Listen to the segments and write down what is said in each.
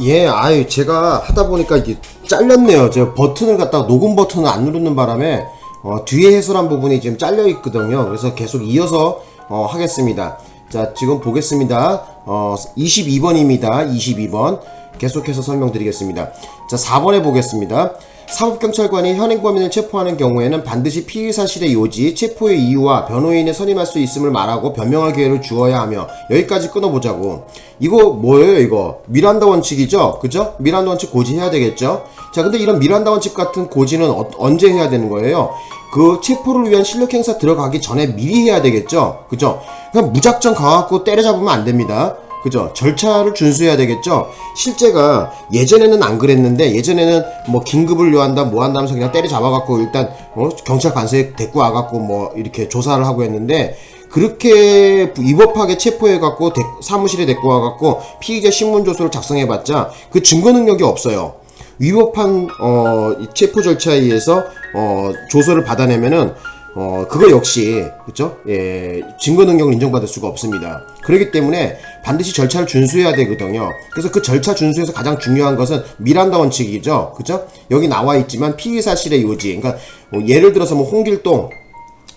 예, 아유, 제가 하다 보니까 이게 잘렸네요. 제가 버튼을 갖다가 녹음 버튼을 안 누르는 바람에 어, 뒤에 해설한 부분이 지금 잘려 있거든요. 그래서 계속 이어서 어, 하겠습니다. 자, 지금 보겠습니다. 어, 22번입니다. 22번. 계속해서 설명드리겠습니다. 자, 4번에 보겠습니다. 사법경찰관이 현행범인을 체포하는 경우에는 반드시 피의 사실의 요지, 체포의 이유와 변호인에 선임할 수 있음을 말하고 변명할 기회를 주어야 하며 여기까지 끊어보자고. 이거 뭐예요 이거? 미란다 원칙이죠? 그죠? 미란다 원칙 고지해야 되겠죠? 자 근데 이런 미란다 원칙 같은 고지는 어- 언제 해야 되는 거예요? 그 체포를 위한 실력 행사 들어가기 전에 미리 해야 되겠죠? 그죠? 그냥 무작정 가갖고 때려잡으면 안 됩니다. 그죠? 절차를 준수해야 되겠죠? 실제가 예전에는 안 그랬는데 예전에는 뭐 긴급을 요한다 뭐 한다 하면서 그냥 때려잡아갖고 일단 어? 경찰 관서에 데리고 와갖고 뭐 이렇게 조사를 하고 했는데 그렇게 위법하게 체포해갖고 데- 사무실에 데리고 와갖고 피의자 신문조서를 작성해봤자 그 증거 능력이 없어요. 위법한 어, 이 체포 절차에 의해서 어, 조서를 받아내면은 어, 그거 역시 그죠? 예, 증거 능력을 인정받을 수가 없습니다. 그렇기 때문에 반드시 절차를 준수해야 되거든요. 그래서 그 절차 준수에서 가장 중요한 것은 미란다 원칙이죠. 그죠? 여기 나와 있지만 피의 사실의 요지. 그러니까 뭐 예를 들어서 뭐 홍길동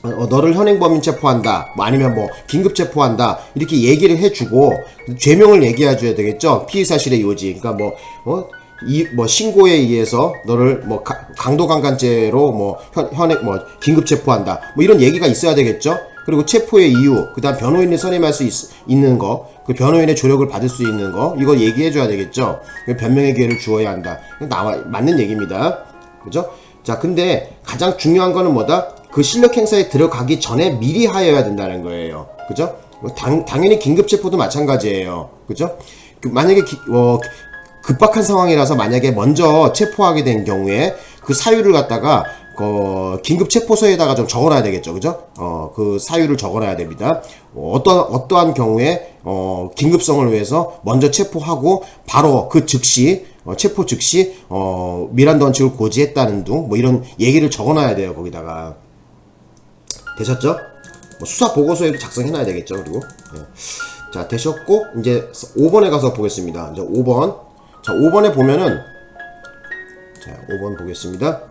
어, 어, 너를 현행범인 체포한다. 뭐 아니면 뭐 긴급 체포한다. 이렇게 얘기를 해주고 죄명을 얘기해줘야 되겠죠. 피의 사실의 요지. 그러니까 뭐 어? 이 뭐 신고에 의해서 너를 뭐 가- 강도 강간죄로 뭐 현, 현행 뭐 긴급 체포한다. 뭐 이런 얘기가 있어야 되겠죠. 그리고 체포의 이유, 그다음 변호인을 선임할 수 있, 있는 거, 그 변호인의 조력을 받을 수 있는 거, 이거 얘기해 줘야 되겠죠. 그 변명의 기회를 주어야 한다. 나와 맞는 얘기입니다. 그죠? 자, 근데 가장 중요한 거는 뭐다? 그 실력 행사에 들어가기 전에 미리 하여야 된다는 거예요. 그죠? 당, 당연히 긴급 체포도 마찬가지예요. 그죠? 그 만약에 기- 어, 급박한 상황이라서 만약에 먼저 체포하게 된 경우에 그 사유를 갖다가 어, 긴급 체포서에다가 좀 적어놔야 되겠죠, 그죠? 어, 그 사유를 적어놔야 됩니다. 어, 어떠, 어떠한 경우에, 어, 긴급성을 위해서 먼저 체포하고, 바로 그 즉시, 어, 체포 즉시, 어, 미란다 원칙을 고지했다는 둥, 뭐 이런 얘기를 적어놔야 돼요, 거기다가. 되셨죠? 뭐 수사 보고서에도 작성해놔야 되겠죠, 그리고. 예. 자, 되셨고, 이제 5번에 가서 보겠습니다. 이제 5번. 자, 5번에 보면은, 자, 5번 보겠습니다.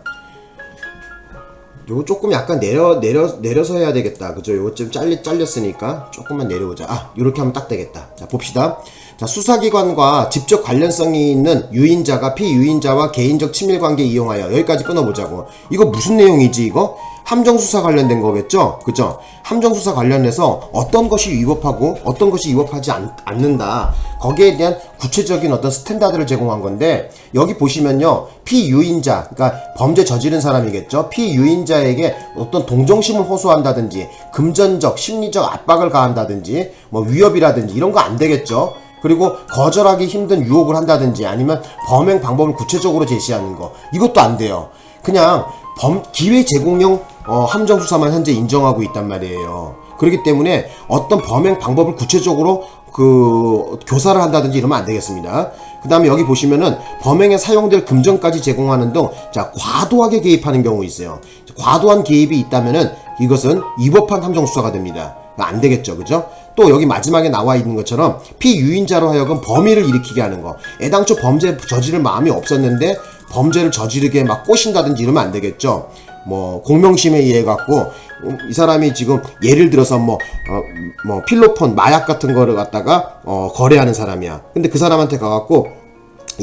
요거 조금 약간 내려 내려 내려서 해야 되겠다. 그죠? 요거 좀 잘리 잘렸으니까 조금만 내려오자. 아, 요렇게 하면 딱 되겠다. 자, 봅시다. 자, 수사기관과 직접 관련성이 있는 유인자가 피유인자와 개인적 친밀 관계 이용하여 여기까지 끊어보자고. 이거 무슨 내용이지 이거? 함정 수사 관련된 거겠죠? 그죠? 함정 수사 관련해서 어떤 것이 위법하고 어떤 것이 위법하지 않, 않는다. 거기에 대한 구체적인 어떤 스탠다드를 제공한 건데 여기 보시면요. 피유인자, 그러니까 범죄 저지른 사람이겠죠. 피유인자에게 어떤 동정심을 호소한다든지 금전적, 심리적 압박을 가한다든지 뭐 위협이라든지 이런 거 안 되겠죠. 그리고 거절하기 힘든 유혹을 한다든지 아니면 범행 방법을 구체적으로 제시하는 거 이것도 안 돼요. 그냥 범 기회 제공용 어, 함정 수사만 현재 인정하고 있단 말이에요. 그렇기 때문에 어떤 범행 방법을 구체적으로 그 교사를 한다든지 이러면 안 되겠습니다. 그 다음에 여기 보시면은 범행에 사용될 금전까지 제공하는 등 자 과도하게 개입하는 경우 있어요. 과도한 개입이 있다면은 이것은 위법한 함정 수사가 됩니다. 안 되겠죠, 그죠? 또 여기 마지막에 나와 있는 것처럼 피유인자로 하여금 범위를 일으키게 하는 거. 애당초 범죄 저지를 마음이 없었는데 범죄를 저지르게 막 꼬신다든지 이러면 안 되겠죠. 뭐 공명심에 의해 갖고 음, 이 사람이 지금 예를 들어서 뭐 어, 뭐 필로폰 마약 같은 거를 갖다가 어, 거래하는 사람이야. 근데 그 사람한테 가갖고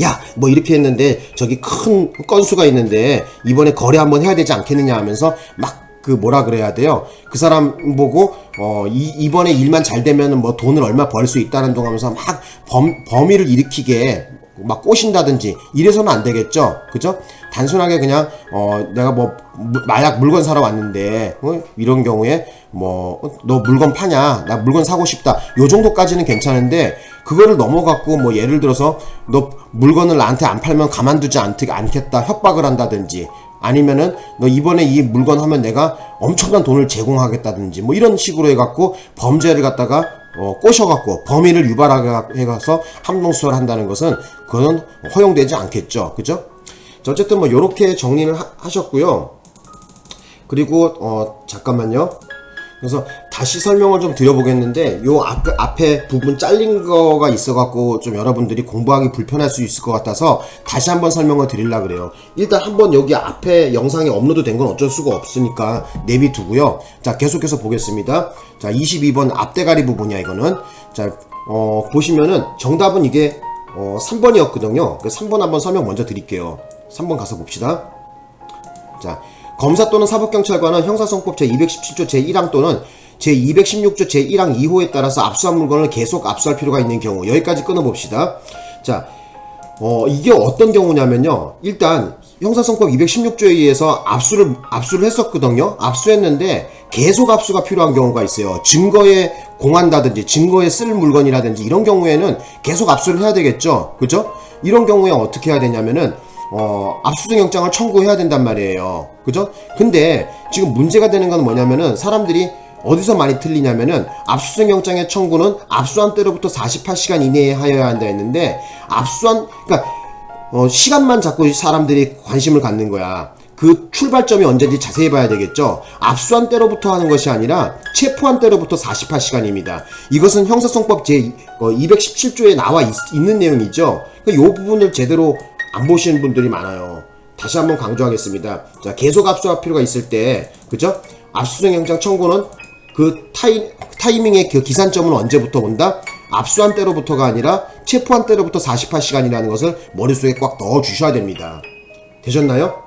야, 뭐 이렇게 했는데 저기 큰 건수가 있는데 이번에 거래 한번 해야 되지 않겠느냐 하면서 막 그 뭐라 그래야 돼요. 그 사람 보고 어 이, 이번에 일만 잘 되면은 뭐 돈을 얼마 벌 수 있다는 동 하면서 막 범, 범위를 일으키게 막 꼬신다든지 이래서는 안 되겠죠. 그죠? 단순하게 그냥 어 내가 뭐 무- 마약 물건 사러 왔는데 어? 이런 경우에 뭐 너 물건 파냐? 나 물건 사고 싶다. 요 정도까지는 괜찮은데 그거를 넘어갖고 뭐 예를 들어서 너 물건을 나한테 안 팔면 가만두지 않, 않겠다 협박을 한다든지 아니면은 너 이번에 이 물건 하면 내가 엄청난 돈을 제공하겠다든지 뭐 이런 식으로 해갖고 범죄를 갖다가 어, 꼬셔갖고 범위를 유발하게 해가서 함동수사를 한다는 것은 그거는 허용되지 않겠죠 그죠? 자, 어쨌든 뭐 요렇게 정리를 하, 하셨고요 그리고 어 잠깐만요 그래서 다시 설명을 좀 드려보겠는데 요 앞, 앞에 부분 잘린 거가 있어갖고 좀 여러분들이 공부하기 불편할 수 있을 것 같아서 다시 한번 설명을 드리려 그래요. 일단 한번 여기 앞에 영상에 업로드 된 건 어쩔 수가 없으니까 내비두고요. 자 계속해서 보겠습니다. 자 22번 앞대가리 부분이야 이거는. 자 어, 보시면은 정답은 이게 어, 3번이었거든요. 그 3번 한번 설명 먼저 드릴게요. 3번 가서 봅시다. 자, 검사 또는 사법경찰관은 형사성법 제217조 제1항 또는 제216조 제1항 2호에 따라서 압수한 물건을 계속 압수할 필요가 있는 경우 여기까지 끊어봅시다. 자, 어, 이게 어떤 경우냐면요. 일단 형사성법 216조에 의해서 압수를 압수를 했었거든요. 압수했는데 계속 압수가 필요한 경우가 있어요. 증거에 공한다든지 증거에 쓸 물건이라든지 이런 경우에는 계속 압수를 해야 되겠죠. 그죠? 이런 경우에 어떻게 해야 되냐면은 어, 압수수색 영장을 청구해야 된단 말이에요. 그죠? 근데 지금 문제가 되는 건 뭐냐면은 사람들이 어디서 많이 틀리냐면은 압수수색 영장의 청구는 압수한 때로부터 48시간 이내에 하여야 한다 했는데 압수한 그러니까 어, 시간만 자꾸 사람들이 관심을 갖는 거야. 그 출발점이 언제인지 자세히 봐야 되겠죠. 압수한 때로부터 하는 것이 아니라 체포한 때로부터 48시간입니다. 이것은 형사성법 제 217조에 나와 있, 는 내용이죠. 이 부분을 제대로 안 보시는 분들이 많아요. 다시 한번 강조하겠습니다. 자, 계속 압수할 필요가 있을 때, 그죠? 압수수색 영장 청구는 그 타이, 타이밍의 그 기산점은 언제부터 온다? 압수한 때로부터가 아니라 체포한 때로부터 48시간이라는 것을 머릿속에 꽉 넣어 주셔야 됩니다. 되셨나요?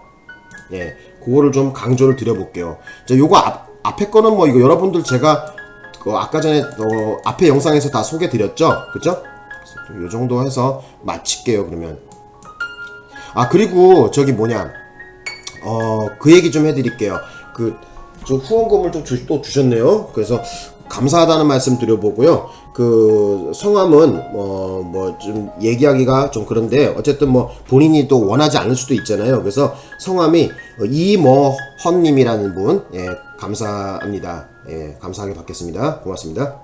예, 그거를 좀 강조를 드려볼게요. 자, 요거 앞, 앞에 거는 뭐 이거 여러분들 제가 그 아까 전에 어, 앞에 영상에서 다 소개 드렸죠? 그죠? 요 정도 해서 마칠게요, 그러면. 아, 그리고 저기 뭐냐. 어, 그 얘기 좀 해드릴게요. 그, 저 후원금을 좀 주, 또 주셨네요. 그래서 감사하다는 말씀 드려보고요. 그 성함은 뭐뭐좀 얘기하기가 좀 그런데 어쨌든 뭐 본인이 또 원하지 않을 수도 있잖아요. 그래서 성함이 이모헌님이라는 분, 예, 감사합니다. 예, 감사하게 받겠습니다. 고맙습니다.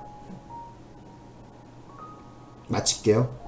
마칠게요.